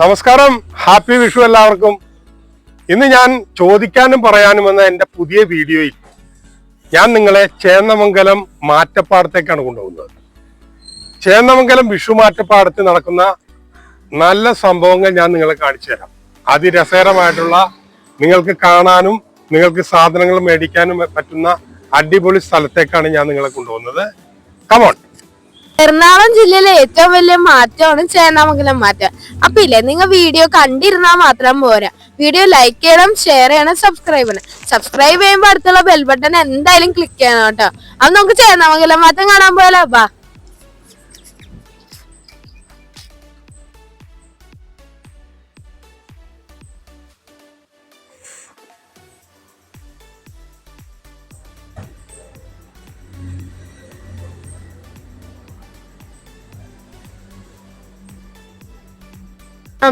നമസ്കാരം. ഹാപ്പി വിഷു എല്ലാവർക്കും. ഇന്ന് ഞാൻ ചോദിക്കാനും പറയാനും എന്ന എന്റെ പുതിയ വീഡിയോയിൽ ഞാൻ നിങ്ങളെ ചേന്നമംഗലം മാറ്റപ്പാടത്തേക്കാണ് കൊണ്ടുപോകുന്നത്. ചേന്നമംഗലം വിഷു മാറ്റപ്പാടത്ത് നടക്കുന്ന നല്ല സംഭവങ്ങൾ ഞാൻ നിങ്ങളെ കാണിച്ചു തരാം. അതിരസകരമായിട്ടുള്ള നിങ്ങൾക്ക് കാണാനും നിങ്ങൾക്ക് സാധനങ്ങൾ മേടിക്കാനും പറ്റുന്ന അടിപൊളി സ്ഥലത്തേക്കാണ് ഞാൻ നിങ്ങളെ കൊണ്ടുപോകുന്നത്. കമോൺ എറണാകുളം ജില്ലയിലെ ഏറ്റവും വലിയ മാറ്റമാണ് ചേന്നാമംഗലം മാറ്റം. അപ്പൊ ഇല്ലേ നിങ്ങൾ വീഡിയോ കണ്ടിരുന്നാൽ മാത്രം പോരാ. വീഡിയോ ലൈക്ക് ചെയ്യണം ഷെയർ ചെയ്യണം സബ്സ്ക്രൈബ് ചെയ്യണം. സബ്സ്ക്രൈബ് ചെയ്യുമ്പോൾ അടുത്തുള്ള ബെൽ ബട്ടൺ എന്തായാലും ക്ലിക്ക് ചെയ്യണം കേട്ടോ. അപ്പൊ നമുക്ക് ചേന്നാമംഗലം മാറ്റം കാണാൻ പോയാലോ? ബാ.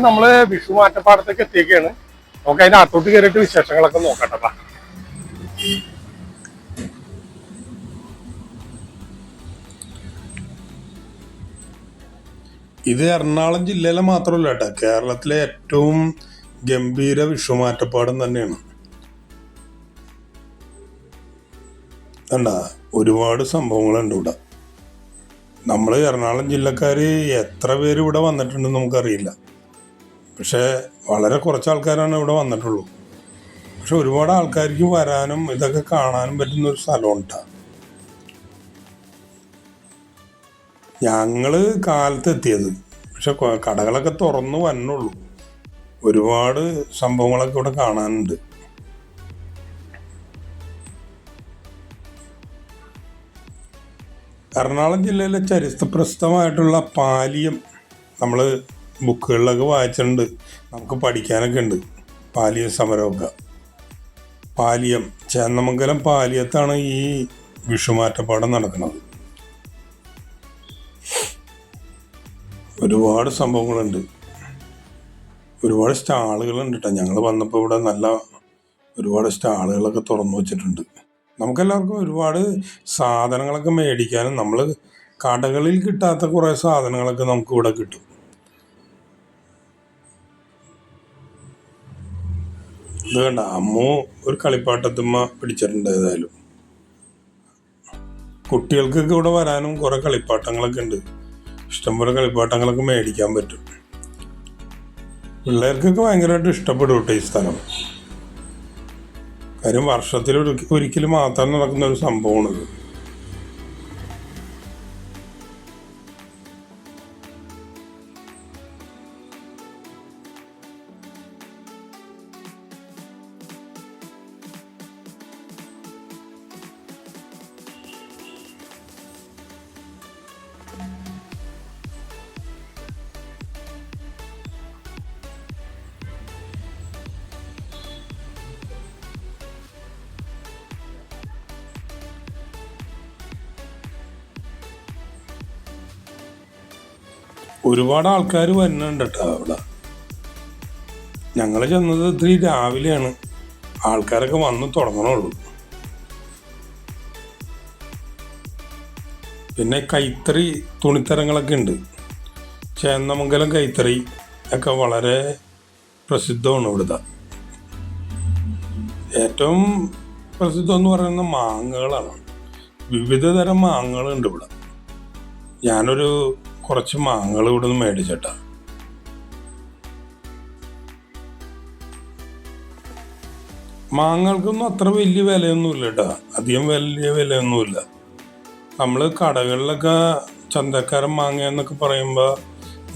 നമ്മൾ വിഷു മാറ്റപ്പാടത്തേക്ക് എത്തിയൊക്കെയാണ് നമുക്ക് അതിന്റെ അത്തോട്ട് കയറിയിട്ട് വിശേഷങ്ങളൊക്കെ നോക്കട്ടെ ഇത് എറണാകുളം ജില്ലയിലെ മാത്രമല്ല കേട്ടോ കേരളത്തിലെ ഏറ്റവും ഗംഭീര വിഷുമാറ്റപ്പാടം തന്നെയാണ്. കണ്ട ഒരുപാട് സംഭവങ്ങളുണ്ട് ഇവിടെ. നമ്മൾ എറണാകുളം ജില്ലക്കാർ എത്ര പേര് ഇവിടെ വന്നിട്ടുണ്ടെന്ന് നമുക്കറിയില്ല. പക്ഷേ വളരെ കുറച്ച് ആൾക്കാരാണ് ഇവിടെ വന്നിട്ടുള്ളൂ. പക്ഷെ ഒരുപാട് ആൾക്കാർക്ക് വരാനും ഇതൊക്കെ കാണാനും പറ്റുന്ന ഒരു സ്ഥലമുണ്ട്. ഞങ്ങൾ കാലത്ത് എത്തിയത് പക്ഷെ കടകളൊക്കെ തുറന്നു വന്നുള്ളൂ ഒരുപാട് സംഭവങ്ങളൊക്കെ ഇവിടെ കാണാനുണ്ട്. എറണാകുളം ജില്ലയിലെ ചരിത്രപ്രസിദ്ധമായിട്ടുള്ള പാലിയം നമ്മൾ ബുക്കുകളിലൊക്കെ വായിച്ചിട്ടുണ്ട്. നമുക്ക് പഠിക്കാനൊക്കെ ഉണ്ട്. പാലിയ സമരമൊക്കെ. പാലിയം. ചേന്നമംഗലം പാലിയത്താണ് ഈ വിഷുമാറ്റപ്പാടം നടക്കുന്നത്. ഒരുപാട് സംഭവങ്ങളുണ്ട്. ഒരുപാട് സ്റ്റാളുകളുണ്ട് കേട്ടോ ഞങ്ങൾ വന്നപ്പോൾ ഇവിടെ നല്ല ഒരുപാട് സ്റ്റാളുകളൊക്കെ തുറന്നു വെച്ചിട്ടുണ്ട്. നമുക്കെല്ലാവർക്കും ഒരുപാട് സാധനങ്ങളൊക്കെ മേടിക്കാനും നമ്മൾ കടകളിൽ കിട്ടാത്ത കുറേ സാധനങ്ങളൊക്കെ നമുക്ക് ഇവിടെ കിട്ടും. ഇത് കണ്ട അമ്മു ഒരു കളിപ്പാട്ടത്തുമ്മ പിടിച്ചിട്ടുണ്ട് ഏതായാലും. കുട്ടികൾക്കൊക്കെ ഇവിടെ വരാനും കുറേ കളിപ്പാട്ടങ്ങളൊക്കെ ഉണ്ട്. ഇഷ്ടംപോലെ കളിപ്പാട്ടങ്ങളൊക്കെ മേടിക്കാൻ പറ്റും. പിള്ളേർക്കൊക്കെ ഭയങ്കരമായിട്ട് ഇഷ്ടപ്പെടും കേട്ടോ ഈ സ്ഥലം. കാര്യം വർഷത്തിൽ ഒരിക്കലും മാത്രം നടക്കുന്ന ഒരു സംഭവമാണിത്. ഒരുപാട് ആൾക്കാർ വരുന്നുണ്ട് കേട്ടോ അവിടെ. ഞങ്ങൾ ചെന്നത് ഇത്തിരി രാവിലെയാണ്. ആൾക്കാരൊക്കെ വന്ന് തുടങ്ങണുള്ളൂ. പിന്നെ കൈത്തറി തുണിത്തരങ്ങളൊക്കെ ഉണ്ട്. ചേന്നമംഗലം കൈത്തറി ഒക്കെ വളരെ പ്രസിദ്ധമാണ് ഇവിടുത്തെ. ഏറ്റവും പ്രസിദ്ധം എന്ന് പറയുന്നത് മാങ്ങകളാണ്. വിവിധ തരം മാങ്ങകളുണ്ട് ഇവിടെ. ഞാനൊരു കുറച്ച് മാങ്ങകൾ ഇവിടെ നിന്ന് മേടിച്ചേട്ടാ. മാങ്ങകൾക്കൊന്നും അത്ര വലിയ വിലയൊന്നുമില്ല കേട്ടോ അധികം വലിയ വിലയൊന്നുമില്ല നമ്മൾ കടകളിലൊക്കെ ചന്തക്കാരൻ മാങ്ങ എന്നൊക്കെ പറയുമ്പോൾ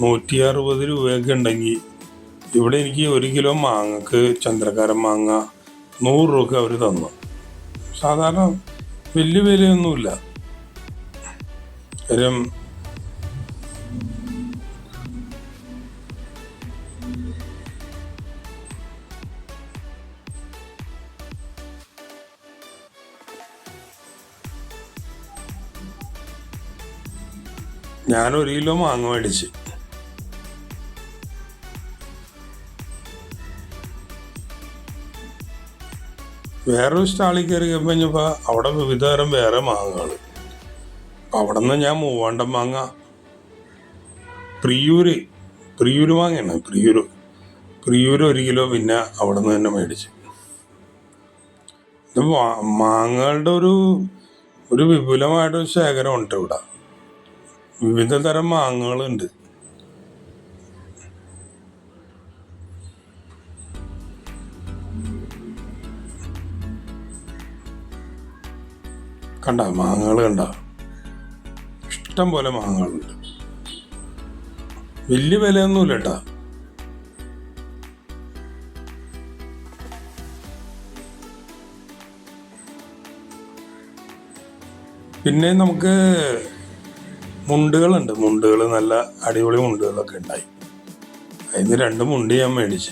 നൂറ്റി അറുപത് രൂപയൊക്കെ ഉണ്ടെങ്കിൽ ഇവിടെ എനിക്ക് ഒരു കിലോ മാങ്ങക്ക് ചന്ദ്രക്കാരൻ മാങ്ങ നൂറ് രൂപ അവർ തന്നു. സാധാരണ വലിയ വിലയൊന്നുമില്ല. കാര്യം ഞാൻ ഒരു കിലോ മാങ്ങ മേടിച്ച്. വേറൊരു സ്റ്റാളിൽ കയറി കഴിഞ്ഞപ്പോൾ അവിടെ വിവിധ തരം വേറെ മാങ്ങകൾ അവിടെ നിന്ന് ഞാൻ മൂവാണ്ടം മാങ്ങ. പ്രിയൂര് പ്രിയൂര് മാങ്ങയാണ് പ്രിയൂര്. പ്രിയൂര് ഒരു കിലോ പിന്നെ അവിടെ നിന്ന് തന്നെ മേടിച്ചു. മാങ്ങകളുടെ ഒരു ഒരു വിപുലമായിട്ടൊരു ശേഖരമുണ്ട് ഇവിടെ. വിവിധ തരം മാങ്ങകളുണ്ട്. കണ്ട? മാങ്ങകൾ കണ്ട? ഇഷ്ടം പോലെ മാങ്ങകളുണ്ട്. വലിയ വിലയൊന്നുമില്ല കേട്ടാ. പിന്നെ നമുക്ക് മുണ്ടുകളുണ്ട്. മുണ്ടുകൾ നല്ല അടിപൊളി മുണ്ടുകളൊക്കെ ഉണ്ടായി. അതിന് രണ്ട് മുണ്ട് ഞാൻ മേടിച്ചു.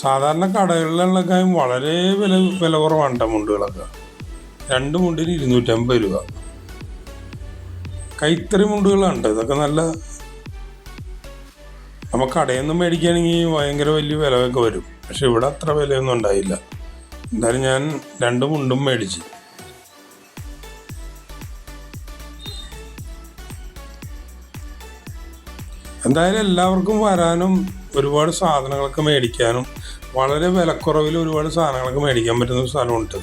സാധാരണ കടകളിലുള്ളൊക്കെ വളരെ വില വില കുറവാണ് മുണ്ടുകളൊക്കെ. രണ്ട് മുണ്ടിന് ഇരുന്നൂറ്റമ്പത് രൂപ. കൈത്തറി മുണ്ടുകളാണ്. ഇതൊക്കെ നല്ല നമുക്ക് കടയിൽ നിന്ന് മേടിക്കുകയാണെങ്കിൽ ഭയങ്കര വലിയ വിലയൊക്കെ വരും. പക്ഷെ ഇവിടെ അത്ര വിലയൊന്നും ഉണ്ടായില്ല. എന്തായാലും ഞാൻ രണ്ട് മുണ്ടും മേടിച്ചു. എന്തായാലും എല്ലാവർക്കും വരാനും ഒരുപാട് സാധനങ്ങളൊക്കെ മേടിക്കാനും വളരെ വിലക്കുറവിൽ ഒരുപാട് സാധനങ്ങളൊക്കെ മേടിക്കാൻ പറ്റുന്ന ഒരു സ്ഥലമുണ്ട്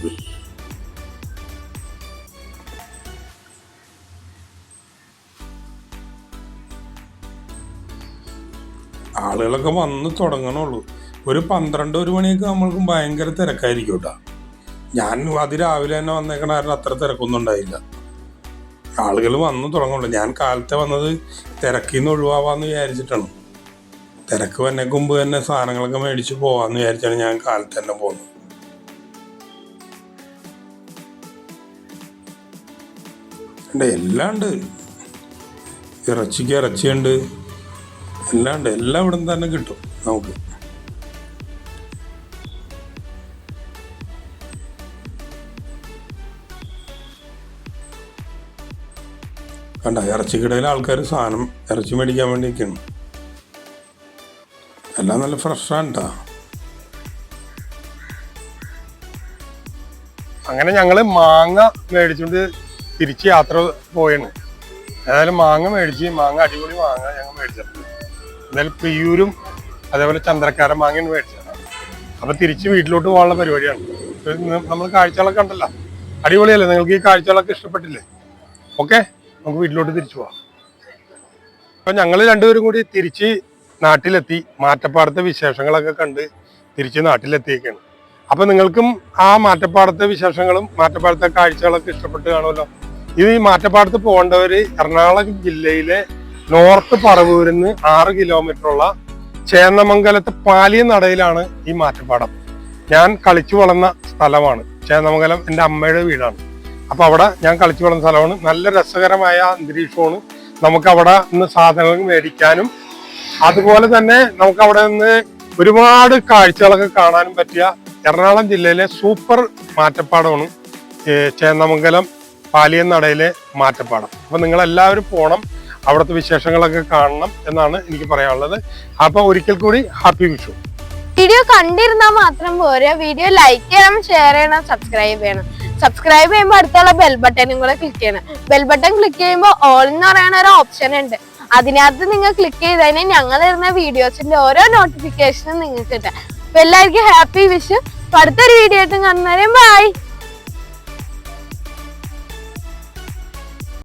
ആളുകളൊക്കെ വന്ന് തുടങ്ങണുള്ളൂ. ഒരു പന്ത്രണ്ട് ഒരു മണിയൊക്കെ നമ്മൾക്കും ഭയങ്കര തിരക്കായിരിക്കും കേട്ടോ. ഞാൻ അതിരാവിലെ തന്നെ വന്നേക്കണ കാരണം അത്ര തിരക്കൊന്നും ഉണ്ടായില്ല. ആളുകൾ വന്നു തുടങ്ങുള്ളൂ. ഞാൻ കാലത്തെ വന്നത് തിരക്കിൽ നിന്ന് ഒഴിവാവാന്ന് വിചാരിച്ചിട്ടാണ്. തിരക്ക് വന്നെ മുമ്പ് തന്നെ സാധനങ്ങളൊക്കെ മേടിച്ച് പോവാന്ന് വിചാരിച്ചാണ് ഞാൻ കാലത്ത് തന്നെ പോകുന്നത് ഉണ്ട് എല്ലാം ഉണ്ട്. ഇറച്ചിക്ക് ഇറച്ചിയുണ്ട്. എല്ലാം ഉണ്ട്. എല്ലാം ഇവിടെ നിന്ന് തന്നെ കിട്ടും നമുക്ക്. കണ്ട ഇറച്ചിക്കിടയിലെ ആൾക്കാർ സാധനം ഇറച്ചി മേടിക്കാൻ വേണ്ടി നിൽക്കുന്നു എല്ലാം നല്ല ഫ്രഷാണ് അങ്ങനെ ഞങ്ങൾ മാങ്ങ മേടിച്ചുകൊണ്ട് തിരിച്ച് യാത്ര പോയാണ്. ഏതായാലും മാങ്ങ മേടിച്ച് മാങ്ങ അടിപൊളി മാങ്ങ ഞങ്ങൾ മേടിച്ചിട്ടുണ്ട്. എന്തായാലും പ്രിയൂരും അതേപോലെ ചന്ദ്രക്കാരൻ മാങ്ങയാണ് മേടിച്ചത്. അപ്പൊ തിരിച്ച് വീട്ടിലോട്ട് പോകാനുള്ള പരിപാടിയാണ്. നമ്മൾ കാഴ്ചകളൊക്കെ ഉണ്ടല്ലോ അടിപൊളിയല്ലേ? നിങ്ങൾക്ക് ഈ കാഴ്ചകളൊക്കെ ഇഷ്ടപ്പെട്ടില്ലേ? ഓക്കെ? നമുക്ക് വീട്ടിലോട്ട് തിരിച്ചു പോവാം. അപ്പൊ ഞങ്ങൾ രണ്ടുപേരും കൂടി തിരിച്ച് നാട്ടിലെത്തി. മാറ്റപ്പാടത്തെ വിശേഷങ്ങളൊക്കെ കണ്ട് തിരിച്ച് നാട്ടിലെത്തിയേക്കാണ്. അപ്പൊ നിങ്ങൾക്കും ആ മാറ്റപ്പാടത്തെ വിശേഷങ്ങളും മാറ്റപ്പാടത്തെ കാഴ്ചകളൊക്കെ ഇഷ്ടപ്പെട്ട് കാണുമല്ലോ. ഇത് ഈ മാറ്റപ്പാടത്ത് പോകേണ്ടവര് എറണാകുളം ജില്ലയിലെ നോർത്ത് പറവൂരിൽ നിന്ന് ആറ് കിലോമീറ്ററുള്ള ചേന്നമംഗലത്ത് പാലിയ നടയിലാണ് ഈ മാറ്റപ്പാടം. ഞാൻ കളിച്ചു വളർന്ന സ്ഥലമാണ്. ചേന്നമംഗലം എന്റെ അമ്മയുടെ വീടാണ്. അപ്പൊ അവിടെ ഞാൻ കളിച്ചു വളർന്ന സ്ഥലമാണ്. നല്ല രസകരമായ അന്തരീക്ഷമാണ്. നമുക്ക് അവിടെ നിന്ന് സാധനങ്ങൾ മേടിക്കാനും അതുപോലെ തന്നെ നമുക്ക് അവിടെ നിന്ന് ഒരുപാട് കാഴ്ചകളൊക്കെ കാണാനും പറ്റിയ എറണാകുളം ജില്ലയിലെ സൂപ്പർ മാറ്റപ്പാടമാണ് ചേന്നമംഗലം പാലിയനടയിലെ മാറ്റപ്പാടം. അപ്പം നിങ്ങളെല്ലാവരും പോകണം അവിടുത്തെ വിശേഷങ്ങളൊക്കെ കാണണം എന്നാണ് എനിക്ക് പറയാനുള്ളത്. അപ്പൊ ഒരിക്കൽ കൂടി ഹാപ്പി വിഷു. വീഡിയോ കണ്ടിരുന്നാൽ മാത്രം പോരാ. വീഡിയോ ലൈക്ക് ചെയ്യണം ഷെയർ ചെയ്യണം സബ്സ്ക്രൈബ് ചെയ്യണം. സബ്സ്ക്രൈബ് ചെയ്യുമ്പോൾ അടുത്തുള്ള ബെൽ ബട്ടണും കൂടെ ക്ലിക്ക് ചെയ്യണം. ബെൽ ബട്ടൺ ക്ലിക്ക് ചെയ്യുമ്പോൾ ഓൾ എന്ന് പറയുന്ന ഒരു ഓപ്ഷൻ ഉണ്ട്. അതിനകത്ത് നിങ്ങൾ ക്ലിക്ക് ചെയ്ത് കഴിഞ്ഞാൽ ഞങ്ങൾ തരുന്ന വീഡിയോസിന്റെ ഓരോ നോട്ടിഫിക്കേഷനും നിങ്ങൾക്ക് കിട്ടാം. അപ്പൊ എല്ലാവർക്കും ഹാപ്പി വിഷു അടുത്തൊരു വീഡിയോ ആയിട്ട് കാണുന്നവരെ ബൈ